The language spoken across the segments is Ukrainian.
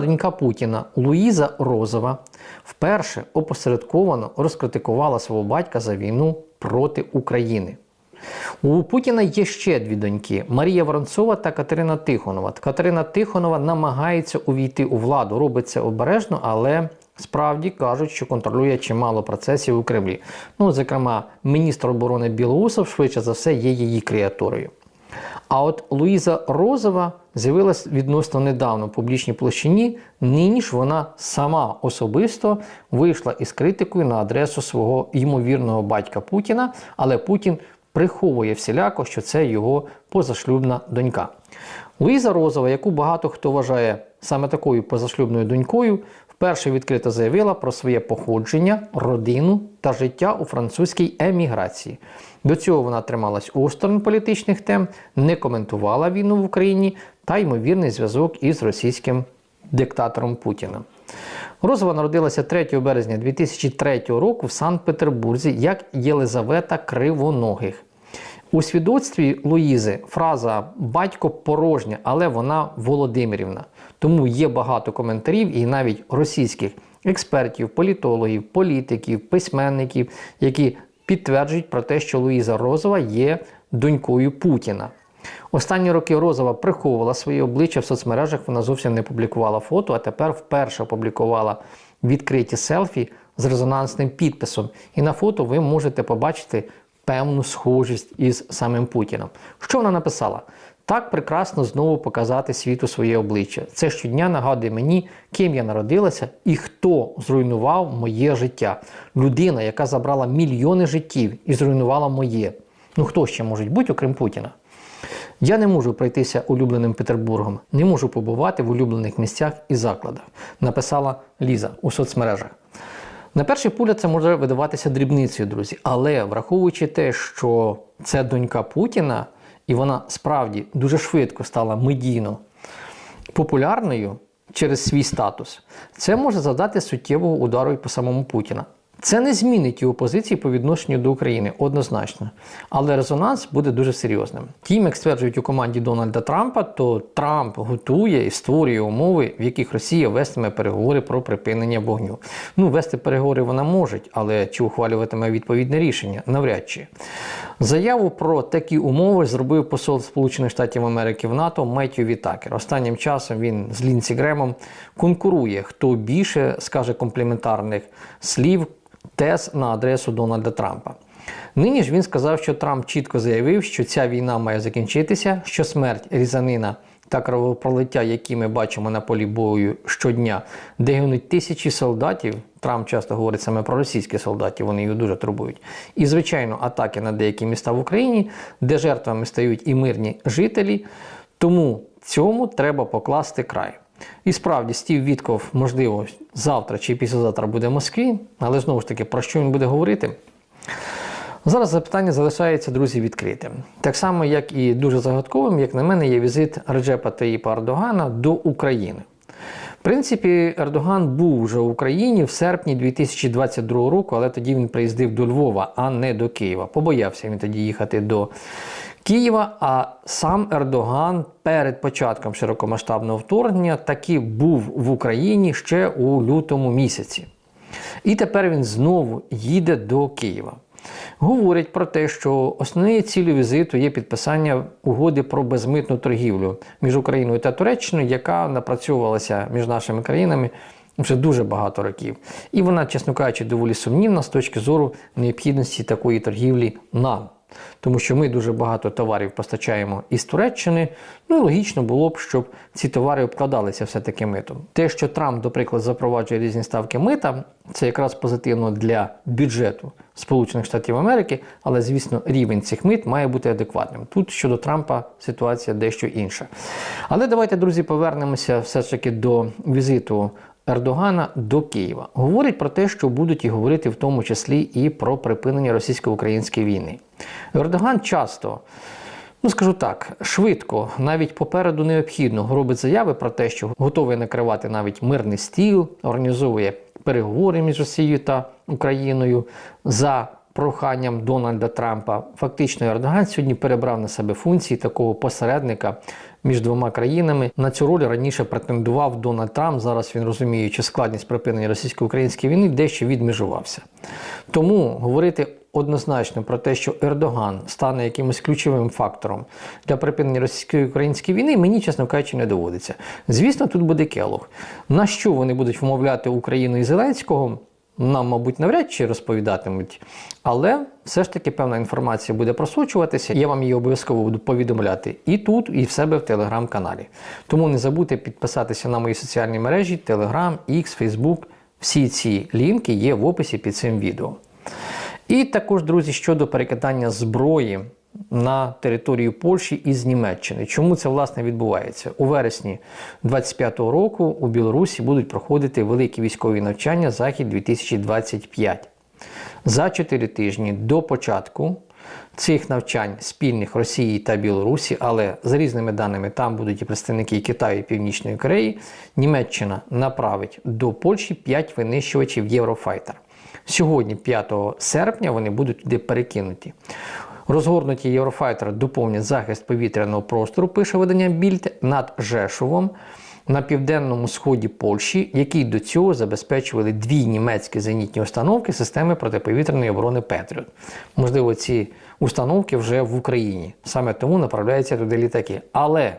Донька Путіна Луїза Розова вперше опосередковано розкритикувала свого батька за війну проти України. У Путіна є ще дві доньки Марія Воронцова та Катерина Тихонова. Катерина Тихонова намагається увійти у владу, робить це обережно, але справді кажуть, що контролює чимало процесів у Кремлі. Ну, зокрема, міністр оборони Білоусов, швидше за все, є її креатурою. А от Луїза Розова з'явилась відносно недавно в публічній площині. Нині ж вона сама особисто вийшла із критикою на адресу свого ймовірного батька Путіна, але Путін приховує всіляко, що це його позашлюбна донька. Луїза Розова, яку багато хто вважає саме такою позашлюбною донькою, вперше відкрито заявила про своє походження, родину та життя у французькій еміграції. До цього вона трималась осторонь політичних тем, не коментувала війну в Україні та ймовірний зв'язок із російським диктатором Путіним. Розова народилася 3 березня 2003 року в Санкт-Петербурзі як Єлизавета Кривоногих. У свідоцтві Луїзи фраза батько порожня, але вона Володимирівна. Тому є багато коментарів і навіть російських експертів, політологів, політиків, письменників, які підтверджують про те, що Луїза Розова є донькою Путіна. Останні роки Розова приховувала своє обличчя в соцмережах, вона зовсім не публікувала фото, а тепер вперше опублікувала відкриті селфі з резонансним підписом. І на фото ви можете побачити певну схожість із самим Путіном. Що вона написала? Так прекрасно знову показати світу своє обличчя. Це щодня нагадує мені, ким я народилася і хто зруйнував моє життя. Людина, яка забрала мільйони життів і зруйнувала моє. Ну хто ще може бути, окрім Путіна? Я не можу пройтися улюбленим Петербургом, не можу побувати в улюблених місцях і закладах, написала Ліза у соцмережах. На перший погляд це може видаватися дрібницею, друзі, але враховуючи те, що це донька Путіна, і вона справді дуже швидко стала медійно популярною через свій статус, це може завдати суттєвого удару і по самому Путіна. Це не змінить його позиції по відношенню до України однозначно, але резонанс буде дуже серйозним. Тім, як стверджують у команді Дональда Трампа, то Трамп готує і створює умови, в яких Росія вестиме переговори про припинення вогню. Ну, вести переговори вона може, але чи ухвалюватиме відповідне рішення? Навряд чи. Заяву про такі умови зробив посол Сполучених Штатів Америки в НАТО Меттью Вітакер. Останнім часом він з Лінці Гремом конкурує, хто більше скаже компліментарних слів тез на адресу Дональда Трампа. Нині ж він сказав, що Трамп чітко заявив, що ця війна має закінчитися, що смерть різанина та кровопролиття, які ми бачимо на полі бою щодня, де гинуть тисячі солдатів. Трамп часто говорить саме про російських солдатів, вони його дуже турбують. І, звичайно, атаки на деякі міста в Україні, де жертвами стають і мирні жителі. Тому цьому треба покласти край. І справді Стів Вітков, можливо, завтра чи післязавтра буде в Москві, але знову ж таки, про що він буде говорити? Зараз запитання залишається, друзі, відкритим. Так само, як і дуже загадковим, як на мене, є візит Реджепа Таїпа Ердогана до України. В принципі, Ердоган був вже в Україні в серпні 2022 року, але тоді він приїздив до Львова, а не до Києва. Побоявся він тоді їхати до Києва. А сам Ердоган перед початком широкомасштабного вторгнення таки був в Україні ще у лютому місяці. І тепер він знову їде до Києва. Говорять про те, що основною цілею візиту є підписання угоди про безмитну торгівлю між Україною та Туреччиною, яка напрацьовувалася між нашими країнами вже дуже багато років. І вона, чесно кажучи, доволі сумнівна з точки зору необхідності такої торгівлі нам. Тому що ми дуже багато товарів постачаємо із Туреччини. Ну і логічно було б, щоб ці товари обкладалися все-таки митом. Те, що Трамп, до прикладу, запроваджує різні ставки мита, це якраз позитивно для бюджету Сполучених Штатів Америки, але звісно, рівень цих мит має бути адекватним. Тут щодо Трампа ситуація дещо інша. Але давайте, друзі, повернемося все ж таки до візиту Ердогана до Києва. Говорить про те, що будуть і говорити в тому числі і про припинення російсько-української війни. Ердоган часто. Ну, скажу так, швидко, навіть попереду необхідно робить заяви про те, що готовий накривати навіть мирний стіл, організовує переговори між Росією та Україною за проханням Дональда Трампа. Фактично Ердоган сьогодні перебрав на себе функції такого посередника між двома країнами. На цю роль раніше претендував Дональд Трамп. Зараз він розуміючи складність припинення російсько-української війни, дещо відмежувався. Тому говорити однозначно про те, що Ердоган стане якимось ключовим фактором для припинення російсько-української війни, мені, чесно кажучи, не доводиться. Звісно, тут буде Келог. На що вони будуть вмовляти Україну і Зеленського? Нам, мабуть, навряд чи розповідатимуть, але все ж таки певна інформація буде просочуватися. Я вам її обов'язково буду повідомляти і тут, і в себе в телеграм-каналі. Тому не забудьте підписатися на мої соціальні мережі: Telegram, X, Facebook. Всі ці лінки є в описі під цим відео. І також, друзі, щодо перекидання зброї на територію Польщі із Німеччини. Чому це власне відбувається? У вересні 25-го року у Білорусі будуть проходити великі військові навчання Захід 2025. За 4 тижні до початку цих навчань спільних Росії та Білорусі, але за різними даними там будуть і представники Китаю і Північної Кореї, Німеччина направить до Польщі 5 винищувачів Єврофайтер. Сьогодні, 5 серпня, вони будуть туди перекинуті. Розгорнуті Єврофайтери доповнять захист повітряного простору, пише видання Більд над Жешовом на південному сході Польщі, які до цього забезпечували дві німецькі зенітні установки системи протиповітряної оборони Петріот. Можливо, ці установки вже в Україні. Саме тому направляються туди літаки. Але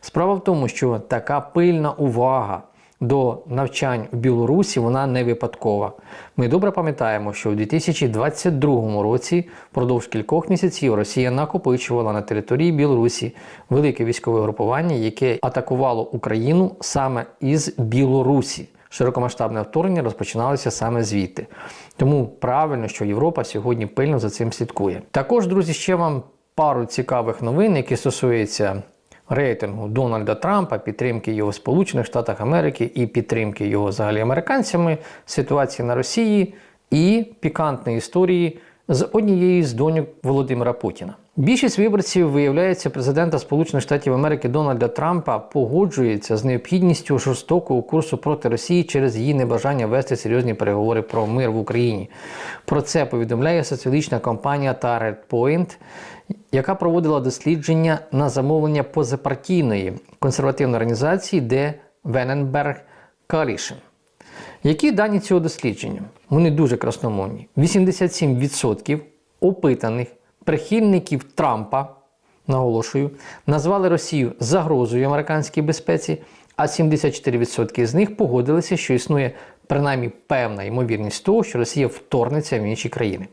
справа в тому, що така пильна увага до навчань в Білорусі вона не випадкова. Ми добре пам'ятаємо, що у 2022 році впродовж кількох місяців Росія накопичувала на території Білорусі велике військове групування, яке атакувало Україну саме із Білорусі. Широкомасштабне вторгнення розпочиналося саме звідти. Тому правильно, що Європа сьогодні пильно за цим слідкує. Також, друзі, ще вам пару цікавих новин, які стосуються рейтингу Дональда Трампа, підтримки його в Сполучених Штатах Америки і підтримки його взагалі американцями, ситуації на Росії і пікантної історії з однією з доньок Володимира Путіна. Більшість виборців, виявляється, президента Сполучених Штатів Америки Дональда Трампа погоджується з необхідністю жорстокого курсу проти Росії через її небажання вести серйозні переговори про мир в Україні. Про це повідомляє соціологічна компанія Target Point, яка проводила дослідження на замовлення позапартійної консервативної організації де Вененберг Coalition. Які дані цього дослідження? Вони дуже красномовні. 87% опитаних прихильників Трампа, наголошую, назвали Росію загрозою американській безпеці, а 74% з них погодилися, що існує принаймні певна ймовірність того, що Росія вторгнеться в інші країни.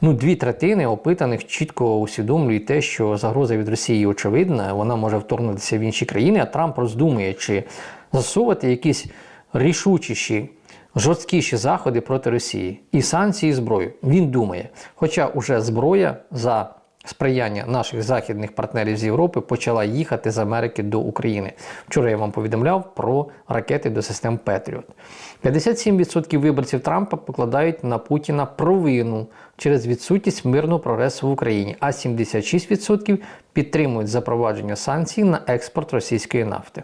Ну, дві третини опитаних чітко усвідомлюють те, що загроза від Росії очевидна, вона може вторгнутися в інші країни, а Трамп роздумує, чи засовувати якісь рішучіші, жорсткіші заходи проти Росії і санкції, і зброю. Він думає. Хоча уже зброя за сприяння наших західних партнерів з Європи почала їхати з Америки до України. Вчора я вам повідомляв про ракети до систем Петріот. 57% виборців Трампа покладають на Путіна провину через відсутність мирного прогресу в Україні, а 76% підтримують запровадження санкцій на експорт російської нафти.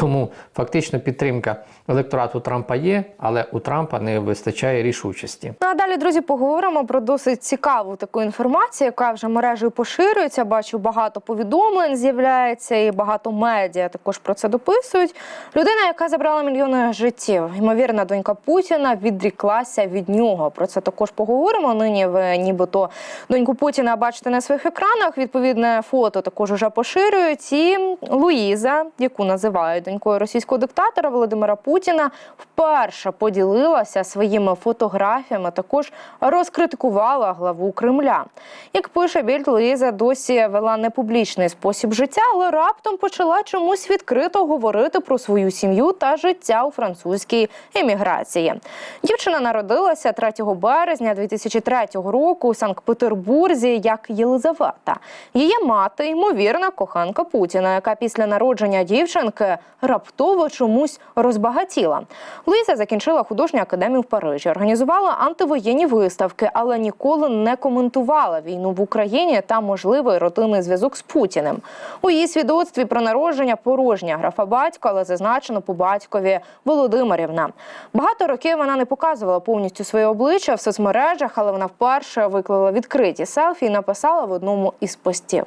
Тому фактично підтримка електорату Трампа є, але у Трампа не вистачає рішучості. Ну а далі, друзі, поговоримо про досить цікаву таку інформацію, яка вже мережею поширюється. Бачу, багато повідомлень з'являється, і багато медіа також про це дописують. Людина, яка забрала мільйони життів, ймовірна донька Путіна, відріклася від нього. Про це також поговоримо. Нині ви нібито доньку Путіна бачите на своїх екранах. Відповідне фото також уже поширюють. І Луїза, яку називають донькою російського диктатора Володимира Путіна, вперше поділилася своїми фотографіями. Також розкритикувала главу Кремля. Як пише Більд, Луїза досі вела непублічний спосіб життя, але раптом почала чомусь відкрито говорити про свою сім'ю та життя у французькій еміграції. Дівчина народилася 3 березня 2003 року у Санкт-Петербурзі як Єлизавета. Її мати, ймовірна коханка Путіна, яка після народження дівчинки раптово чомусь розбагатіла. Луїза закінчила художню академію в Парижі, організувала антивоєнні виставки, але ніколи не коментувала війну в Україні та можливий родинний зв'язок з Путіним. У її свідоцтві про народження порожня графа батько, але зазначено по батькові Володимирівна. Багато років вона не показувала повністю своє обличчя в соцмережах, але вона вперше виклала відкриті селфі і написала в одному із постів.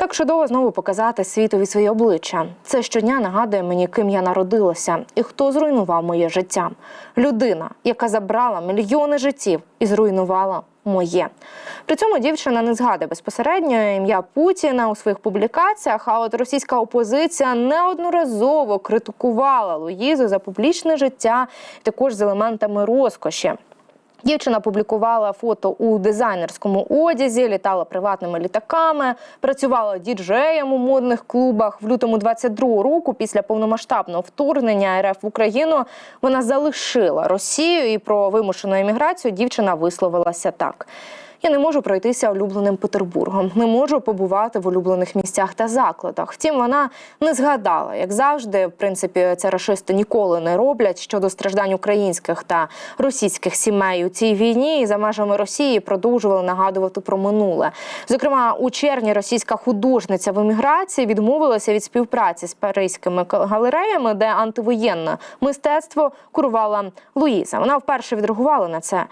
Так чудово знову показати світові своє обличчя. Це щодня нагадує мені, ким я народилася і хто зруйнував моє життя. Людина, яка забрала мільйони життів і зруйнувала моє. При цьому дівчина не згадує безпосередньо ім'я Путіна у своїх публікаціях. А от російська опозиція неодноразово критикувала Луїзу за публічне життя, також з елементами розкоші. Дівчина публікувала фото у дизайнерському одязі, літала приватними літаками, працювала діджеєм у модних клубах. В лютому 22-го року, після повномасштабного вторгнення РФ в Україну, вона залишила Росію і про вимушену еміграцію дівчина висловилася так. Я не можу пройтися улюбленим Петербургом, не можу побувати в улюблених місцях та закладах. Втім, вона не згадала, як завжди, в принципі, це рашисти ніколи не роблять щодо страждань українських та російських сімей у цій війні. І за межами Росії продовжували нагадувати про минуле. Зокрема, у червні російська художниця в еміграції відмовилася від співпраці з паризькими галереями, де антивоєнне мистецтво курувала Луїза. Вона вперше відреагувала на це.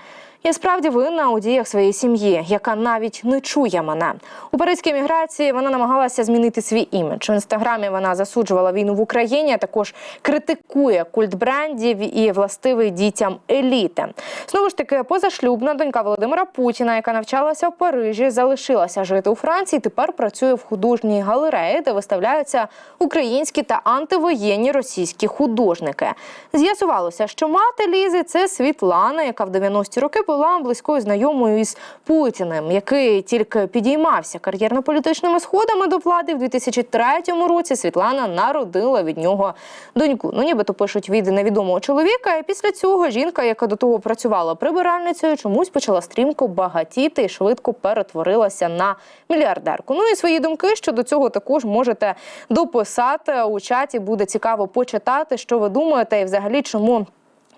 Я справді винна у діях своєї сім'ї, яка навіть не чує мене. У паризькій міграції вона намагалася змінити свій імідж. В інстаграмі вона засуджувала війну в Україні, а також критикує культ брендів і властивий дітям еліти. Знову ж таки, позашлюбна донька Володимира Путіна, яка навчалася в Парижі, залишилася жити у Франції. Тепер працює в художній галереї, де виставляються українські та антивоєнні російські художники. З'ясувалося, що мати Лізи це Світлана, яка в 90-ті роки була близькою знайомою із Путіним, який тільки підіймався кар'єрно-політичними сходами до влади в 2003 році. Світлана народила від нього доньку. Ну нібито пишуть від невідомого чоловіка. І після цього жінка, яка до того працювала прибиральницею, чомусь почала стрімко багатіти і швидко перетворилася на мільярдерку. Ну і свої думки щодо цього також можете дописати у чаті. Буде цікаво почитати, що ви думаєте, і взагалі чому.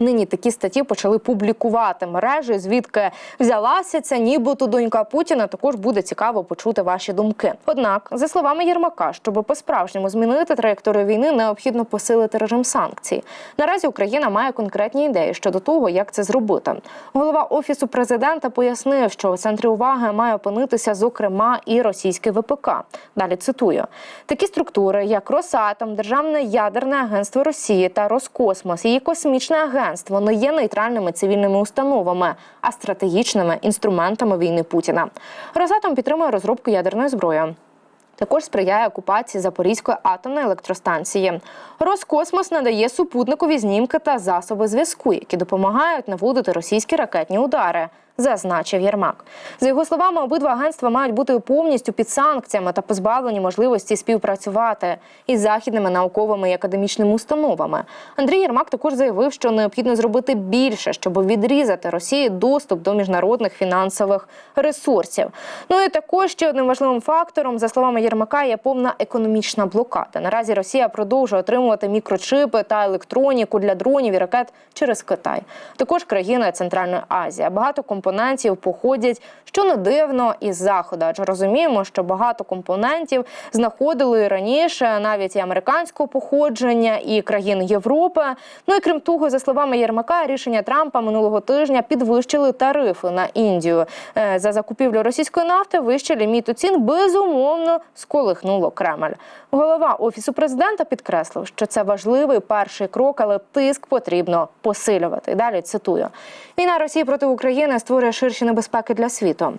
Нині такі статті почали публікувати мережі, звідки взялася ця нібито донька Путіна. Також буде цікаво почути ваші думки. Однак, за словами Єрмака, щоб по-справжньому змінити траєкторію війни, необхідно посилити режим санкцій. Наразі Україна має конкретні ідеї щодо того, як це зробити. Голова офісу президента пояснив, що у центрі уваги має опинитися, зокрема, і російський ВПК. Далі цитую: такі структури, як Росатом, Державне ядерне агентство Росії та Роскосмос, її космічне агентство не є нейтральними цивільними установами, а стратегічними інструментами війни Путіна. Росатом підтримує розробку ядерної зброї. Також сприяє окупації Запорізької атомної електростанції. Роскосмос надає супутникові знімки та засоби зв'язку, які допомагають наводити російські ракетні удари. Зазначив Єрмак. За його словами, обидва агентства мають бути повністю під санкціями та позбавлені можливості співпрацювати із західними науковими і академічними установами. Андрій Єрмак також заявив, що необхідно зробити більше, щоб відрізати Росії доступ до міжнародних фінансових ресурсів. Ну і також ще одним важливим фактором, за словами Єрмака, є повна економічна блокада. Наразі Росія продовжує отримувати мікрочипи та електроніку для дронів і ракет через Китай. Також країни Центральної Азії. Багато компонентів походять, що не дивно, із заходу. Адже розуміємо, що багато компонентів знаходили раніше навіть і американського походження, і країн Європи. Ну і крім того, за словами Єрмака, рішення Трампа минулого тижня підвищили тарифи на Індію Е, за закупівлю російської нафти. Вище ліміту цін безумовно сколихнуло Кремль. Голова офісу президента підкреслив, що це важливий перший крок, але тиск потрібно посилювати. Далі цитую: війна Росії проти України створює ширші небезпеки для світу.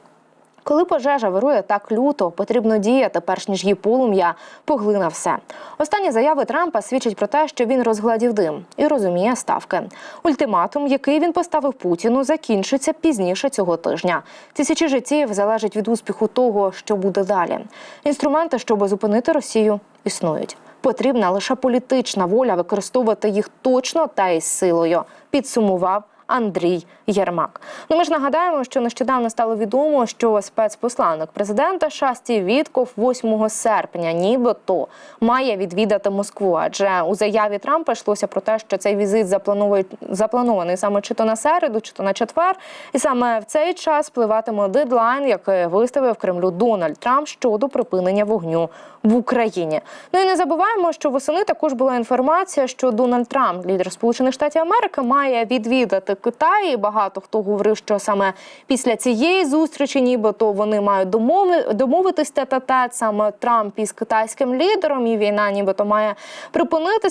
Коли пожежа вирує так люто, потрібно діяти, перш ніж її полум'я поглина все. Останні заяви Трампа свідчать про те, що він розгладів дим і розуміє ставки. Ультиматум, який він поставив Путіну, закінчиться пізніше цього тижня. Тисячі життів залежать від успіху того, що буде далі. Інструменти, щоб зупинити Росію, існують. Потрібна лише політична воля використовувати їх точно та із силою. Підсумував Андрій Єрмак. Ну ми ж нагадаємо, що нещодавно стало відомо, що спецпосланник президента США Стів Вітков 8 серпня, нібито має відвідати Москву. Адже у заяві Трампа йшлося про те, що цей візит заплановує запланований саме чи то на середу, чи то на четвер, і саме в цей час впливатиме дедлайн, який виставив Кремлю Дональд Трамп щодо припинення вогню в Україні. Ну і не забуваємо, що восени також була інформація, що Дональд Трамп, лідер Сполучених Штатів Америки, має відвідати Китай. І багато хто говорив, що саме після цієї зустрічі, нібито вони мають домови домовитись тет-а-тет, саме Трамп із китайським лідером, і війна нібито має припинитися.